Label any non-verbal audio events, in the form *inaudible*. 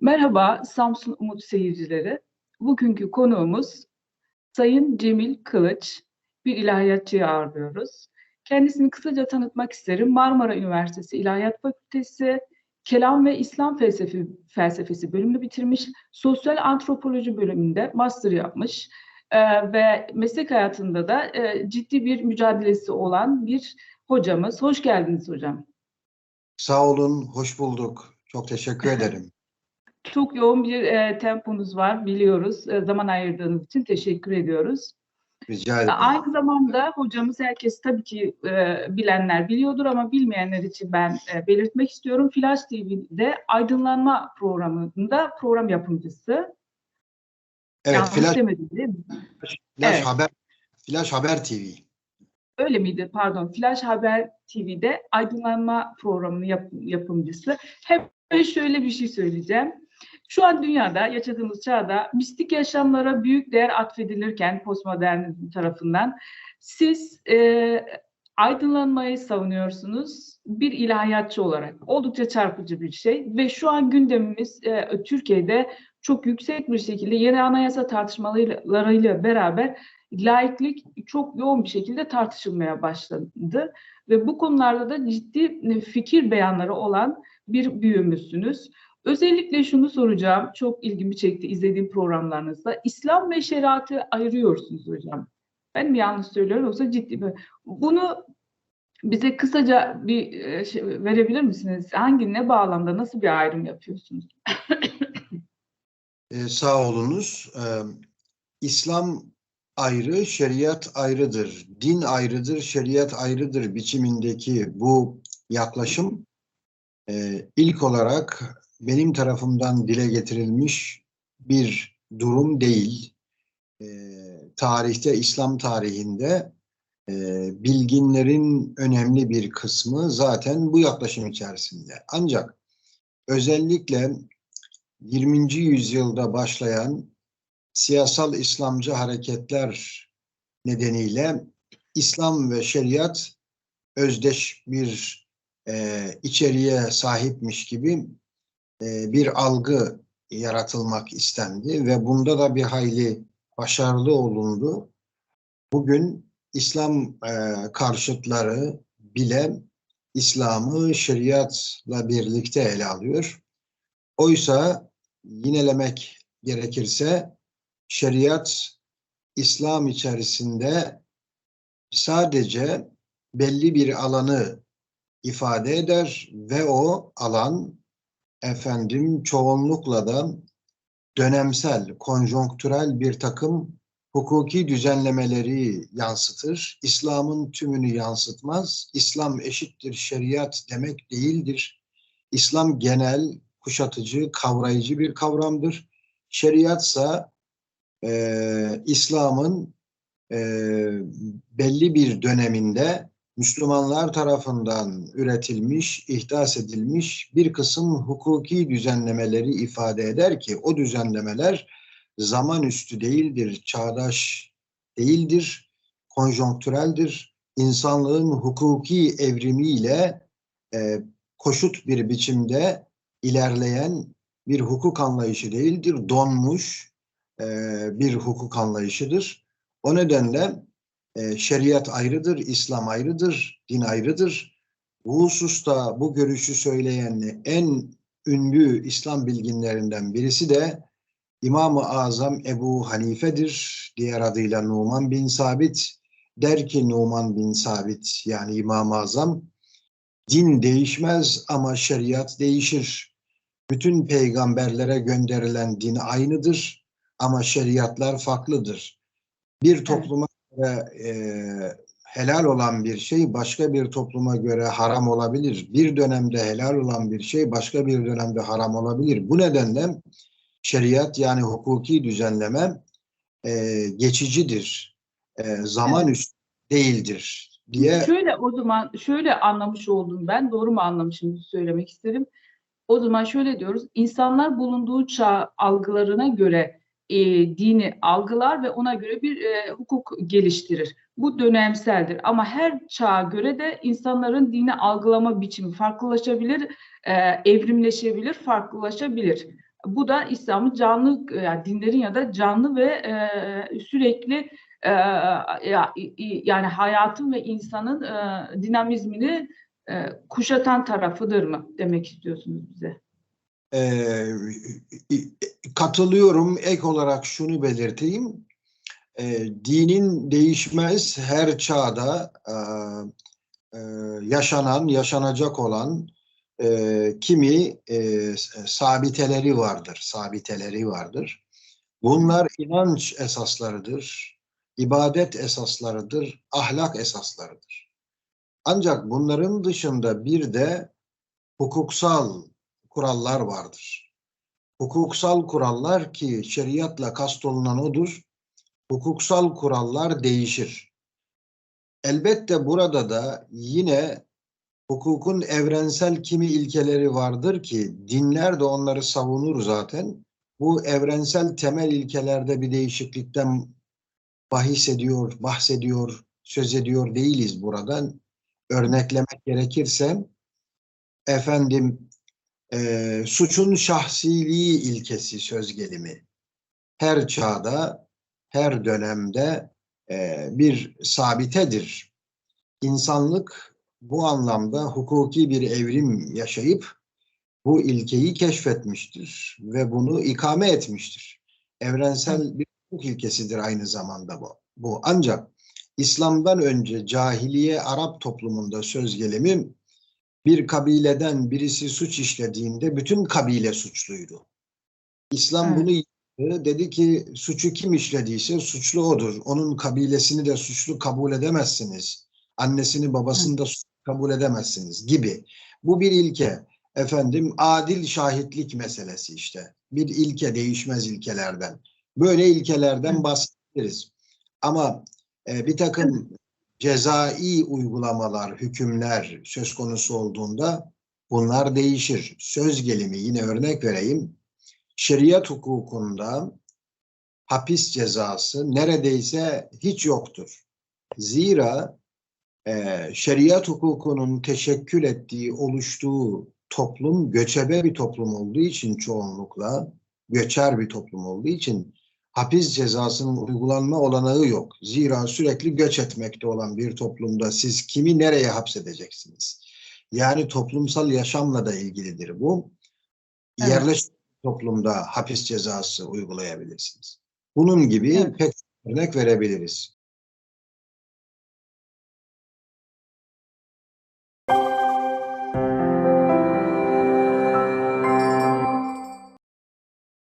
Merhaba Samsun Umut seyircileri. Bugünkü konuğumuz Sayın Cemil Kılıç. Bir ilahiyatçıyı ağırlıyoruz. Kendisini kısaca tanıtmak isterim. Marmara Üniversitesi İlahiyat Fakültesi Kelam ve İslam Felsefi, Felsefesi bölümünü bitirmiş. Sosyal Antropoloji bölümünde master yapmış. Ee, ve meslek hayatında da e, ciddi bir mücadelesi olan bir hocamız. Hoş geldiniz hocam. Sağ olun, hoş bulduk. Çok teşekkür *laughs* ederim. Çok yoğun bir e, temponuz var biliyoruz. E, zaman ayırdığınız için teşekkür ediyoruz. Rica ederim. Aynı zamanda hocamız herkes tabii ki e, bilenler biliyordur ama bilmeyenler için ben e, belirtmek istiyorum. Flash TV'de aydınlanma programında program yapımcısı. Evet, Yanlış Flash, demedim değil mi? Flash Evet. Haber Flash Haber TV. Öyle miydi? Pardon. Flash Haber TV'de aydınlanma programının yap- yapımcısı. Hep şöyle bir şey söyleyeceğim. Şu an dünyada yaşadığımız çağda mistik yaşamlara büyük değer atfedilirken postmodernizm tarafından siz e, aydınlanmayı savunuyorsunuz bir ilahiyatçı olarak. Oldukça çarpıcı bir şey ve şu an gündemimiz e, Türkiye'de çok yüksek bir şekilde yeni anayasa tartışmalarıyla beraber laiklik çok yoğun bir şekilde tartışılmaya başlandı ve bu konularda da ciddi fikir beyanları olan bir büyüğümüzsünüz. Özellikle şunu soracağım, çok ilgimi çekti izlediğim programlarınızda. İslam ve şeriatı ayırıyorsunuz hocam. Ben mi yanlış söylüyorum yoksa ciddi mi? Bunu bize kısaca bir e, şey verebilir misiniz? Hangi, ne bağlamda, nasıl bir ayrım yapıyorsunuz? Ee, sağ olunuz. Ee, İslam ayrı, şeriat ayrıdır. Din ayrıdır, şeriat ayrıdır biçimindeki bu yaklaşım e, ilk olarak benim tarafımdan dile getirilmiş bir durum değil. E, tarihte, İslam tarihinde e, bilginlerin önemli bir kısmı zaten bu yaklaşım içerisinde. Ancak özellikle 20. yüzyılda başlayan siyasal İslamcı hareketler nedeniyle İslam ve şeriat özdeş bir e, içeriğe sahipmiş gibi e, bir algı yaratılmak istendi ve bunda da bir hayli başarılı olundu. Bugün İslam e, karşıtları bile İslam'ı şeriatla birlikte ele alıyor. Oysa yinelemek gerekirse şeriat İslam içerisinde sadece belli bir alanı ifade eder ve o alan efendim çoğunlukla da dönemsel, konjonktürel bir takım hukuki düzenlemeleri yansıtır. İslam'ın tümünü yansıtmaz. İslam eşittir şeriat demek değildir. İslam genel, kuşatıcı, kavrayıcı bir kavramdır. Şeriatsa e, İslam'ın e, belli bir döneminde Müslümanlar tarafından üretilmiş, ihdas edilmiş bir kısım hukuki düzenlemeleri ifade eder ki o düzenlemeler zaman üstü değildir, çağdaş değildir, konjonktüreldir. İnsanlığın hukuki evrimiyle e, koşut bir biçimde ilerleyen bir hukuk anlayışı değildir, donmuş e, bir hukuk anlayışıdır. O nedenle e, şeriat ayrıdır, İslam ayrıdır, din ayrıdır. Bu hususta bu görüşü söyleyen en ünlü İslam bilginlerinden birisi de İmam-ı Azam Ebu Hanife'dir. Diğer adıyla Numan bin Sabit. Der ki Numan bin Sabit yani İmam-ı Azam din değişmez ama şeriat değişir. Bütün peygamberlere gönderilen din aynıdır ama şeriatlar farklıdır. Bir topluma göre e, helal olan bir şey başka bir topluma göre haram olabilir. Bir dönemde helal olan bir şey başka bir dönemde haram olabilir. Bu nedenle şeriat yani hukuki düzenleme e, geçicidir. E, zaman Evet. üstü değildir diye Şöyle o zaman şöyle anlamış oldum ben. Doğru mu anlamışım söylemek isterim. O zaman şöyle diyoruz. İnsanlar bulunduğu çağ algılarına göre e, dini algılar ve ona göre bir e, hukuk geliştirir. Bu dönemseldir ama her çağa göre de insanların dini algılama biçimi farklılaşabilir, e, evrimleşebilir, farklılaşabilir. Bu da İslam'ın canlı, yani dinlerin ya da canlı ve e, sürekli e, ya- yani hayatın ve insanın e, dinamizmini e, kuşatan tarafıdır mı demek istiyorsunuz bize? Ee, katılıyorum. Ek olarak şunu belirteyim. Ee, dinin değişmez her çağda e, e, yaşanan, yaşanacak olan e, kimi e, sabiteleri vardır. Sabiteleri vardır. Bunlar inanç esaslarıdır, ibadet esaslarıdır, ahlak esaslarıdır. Ancak bunların dışında bir de hukuksal kurallar vardır. Hukuksal kurallar ki şeriatla kastolunan odur. Hukuksal kurallar değişir. Elbette burada da yine hukukun evrensel kimi ilkeleri vardır ki dinler de onları savunur zaten. Bu evrensel temel ilkelerde bir değişiklikten bahis ediyor, bahsediyor, söz ediyor değiliz buradan. Örneklemek gerekirse efendim e, suçun şahsiliği ilkesi söz gelimi. Her çağda, her dönemde e, bir sabitedir. İnsanlık bu anlamda hukuki bir evrim yaşayıp bu ilkeyi keşfetmiştir ve bunu ikame etmiştir. Evrensel bir hukuk ilkesidir aynı zamanda bu. Bu ancak İslam'dan önce cahiliye Arap toplumunda söz gelimi bir kabileden birisi suç işlediğinde bütün kabile suçluydu. İslam Evet. bunu yıktı. dedi ki suçu kim işlediyse suçlu odur. Onun kabilesini de suçlu kabul edemezsiniz. Annesini babasını da suçlu kabul edemezsiniz gibi. Bu bir ilke. Efendim adil şahitlik meselesi işte. Bir ilke değişmez ilkelerden. Böyle ilkelerden bahsederiz. Ama e, bir takım cezai uygulamalar, hükümler söz konusu olduğunda bunlar değişir. Söz gelimi yine örnek vereyim. Şeriat hukukunda hapis cezası neredeyse hiç yoktur. Zira e, şeriat hukukunun teşekkül ettiği, oluştuğu toplum göçebe bir toplum olduğu için çoğunlukla göçer bir toplum olduğu için hapis cezasının uygulanma olanağı yok. Zira sürekli göç etmekte olan bir toplumda siz kimi nereye hapsedeceksiniz? Yani toplumsal yaşamla da ilgilidir bu. Evet. Yerleşik toplumda hapis cezası uygulayabilirsiniz. Bunun gibi Evet. pek örnek verebiliriz.